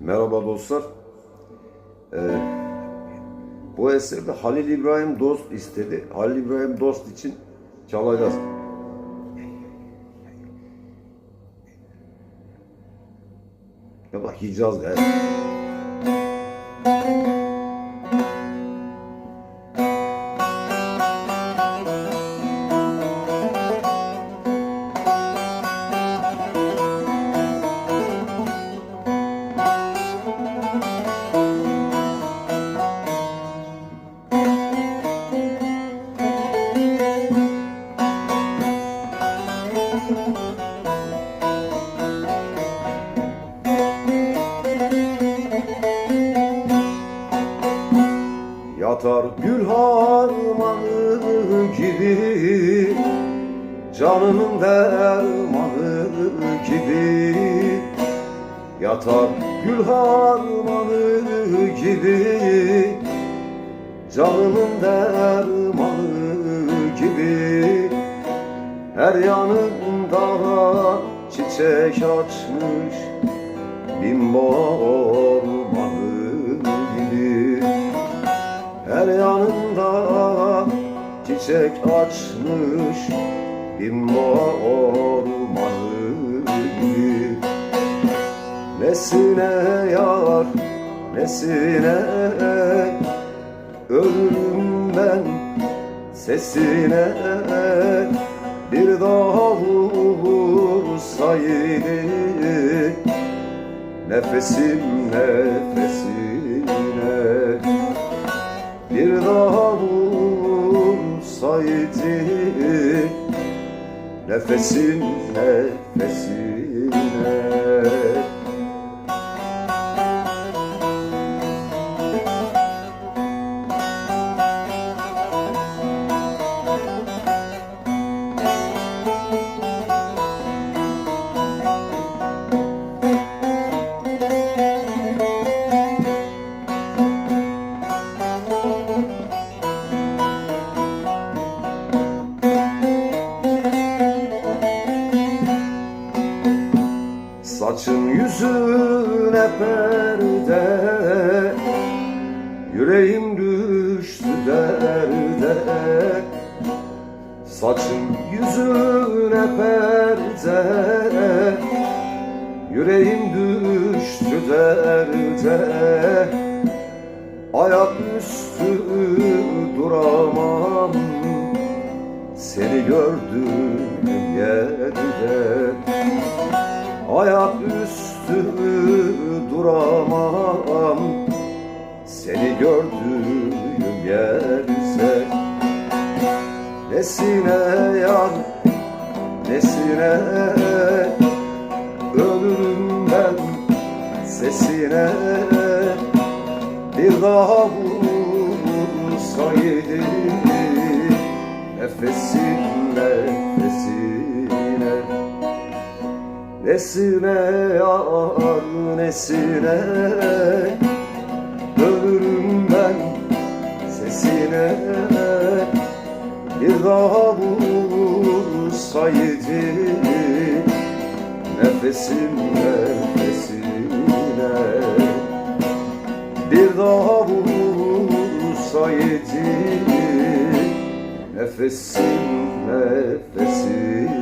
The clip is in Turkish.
Merhaba dostlar. Ee, bu eserde Halil İbrahim Dost istedi. Halil İbrahim Dost için çalacağız. Ya bak Hicaz ya. Yatar gül harmanı gibi Canımın dermanı gibi. Yatar gül harmanı gibi Canımın dermanı gibi. Her yanında çiçek açmış Bin ormanı çiçek açmış bin ormanı Nesine yar, nesine Ölürüm ben sesine Bir daha vursaydı. Nefesim nefesine Nefesin nefesine Saçın yüzüne perde Yüreğim düştü derde. Saçın yüzüne perde Yüreğim düştü derde. Ayak üstü duramam Seni gördüm yerde. Ayak gördüğüm yerse Nesine yan, nesine Ölürüm ben sesine Bir daha vursaydı Nefesin nefesine Nesine yar nesine Ölürüm sesine Bir daha vursaydı Nefesim nefesine. Bir daha vursaydı Nefesim nefesine